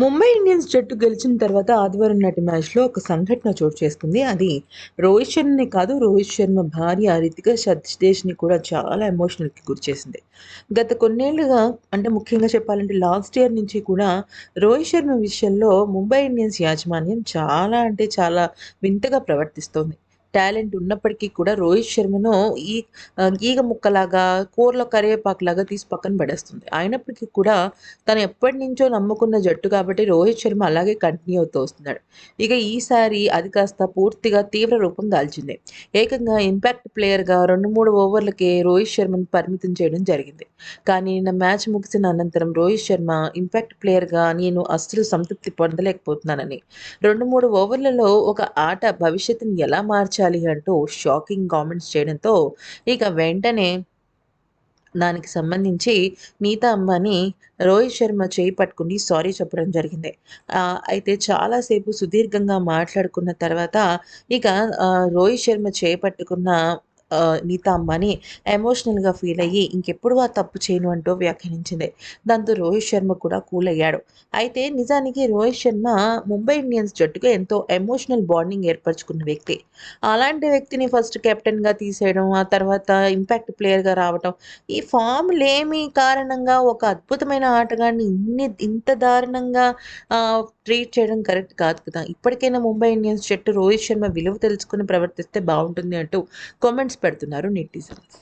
Mumbai Indians జట్టు గెలిచిన తర్వాత ఆదివారం నాటి మ్యాచ్లో ఒక సంఘటన చోటు చేసుకుంది. అది రోహిత్ శర్మనే కాదు రోహిత్ శర్మ భార్య రితిక సతీష్ని కూడా చాలా ఎమోషనల్కి గురిచేసింది. గత కొన్నేళ్ళుగా అంటే ముఖ్యంగా చెప్పాలంటే లాస్ట్ ఇయర్ నుంచి కూడా రోహిత్ శర్మ విషయంలో ముంబై ఇండియన్స్ యాజమాన్యం చాలా అంటే చాలా వింతగా ప్రవర్తిస్తోంది. టాలెంట్ ఉన్నప్పటికీ కూడా రోహిత్ శర్మను ఈ ఈగ ముక్కలాగా కూరలో కరివేపాకులాగా తీసి పక్కన పడేస్తుంది. అయినప్పటికీ కూడా తను ఎప్పటి నుంచో నమ్ముకున్న జట్టు కాబట్టి రోహిత్ శర్మ అలాగే కంటిన్యూ అవుతూ వస్తున్నాడు. ఇక ఈసారి అది కాస్త పూర్తిగా తీవ్ర రూపం దాల్చింది. ఏకంగా ఇంపాక్ట్ ప్లేయర్గా రెండు మూడు ఓవర్లకే రోహిత్ శర్మను పరిమితం చేయడం జరిగింది. కానీ నిన్న మ్యాచ్ ముగిసిన అనంతరం రోహిత్ శర్మ ఇంపాక్ట్ ప్లేయర్గా నేను అస్సలు సంతృప్తి పొందలేకపోతున్నానని. రెండు మూడు ఓవర్లలో ఒక ఆట భవిష్యత్తుని ఎలా మార్చాలి అంటూ షాకింగ్ కామెంట్స్ చేయడంతో ఇక వెంటనే దానికి సంబంధించి నీతా అంబానీ రోహిత్ శర్మ చేయి పట్టుకుని సారీ చెప్పడం జరిగింది. అయితే చాలాసేపు సుదీర్ఘంగా మాట్లాడుకున్న తర్వాత ఇక రోహిత్ శర్మ చేయి పట్టుకున్న నీతా అంబానీ ఎమోషనల్గా ఫీల్ అయ్యి ఇంకెప్పుడు ఆ తప్పు చేయను అంటూ వ్యాఖ్యానించింది. దాంతో రోహిత్ శర్మ కూడా కూల్ అయ్యాడు. అయితే నిజానికి రోహిత్ శర్మ ముంబై ఇండియన్స్ జట్టుకు ఎంతో ఎమోషనల్ బాండింగ్ ఏర్పరచుకున్న వ్యక్తి. అలాంటి వ్యక్తిని ఫస్ట్ కెప్టెన్గా తీసేయడం ఆ తర్వాత ఇంపాక్ట్ ప్లేయర్గా రావటం ఈ ఫామ్ లేమి కారణంగా ఒక అద్భుతమైన ఆటగాడిని ఇన్ని ఇంత దారుణంగా ట్రీట్ చేయడం కరెక్ట్ కాదు కదా. ఇప్పటికైనా ముంబై ఇండియన్స్ జట్టు రోహిత్ శర్మ విలువ తెలుసుకుని ప్రవర్తిస్తే బాగుంటుంది అంటూ కామెంట్స్ పెడుతున్నారు నెటిజన్స్.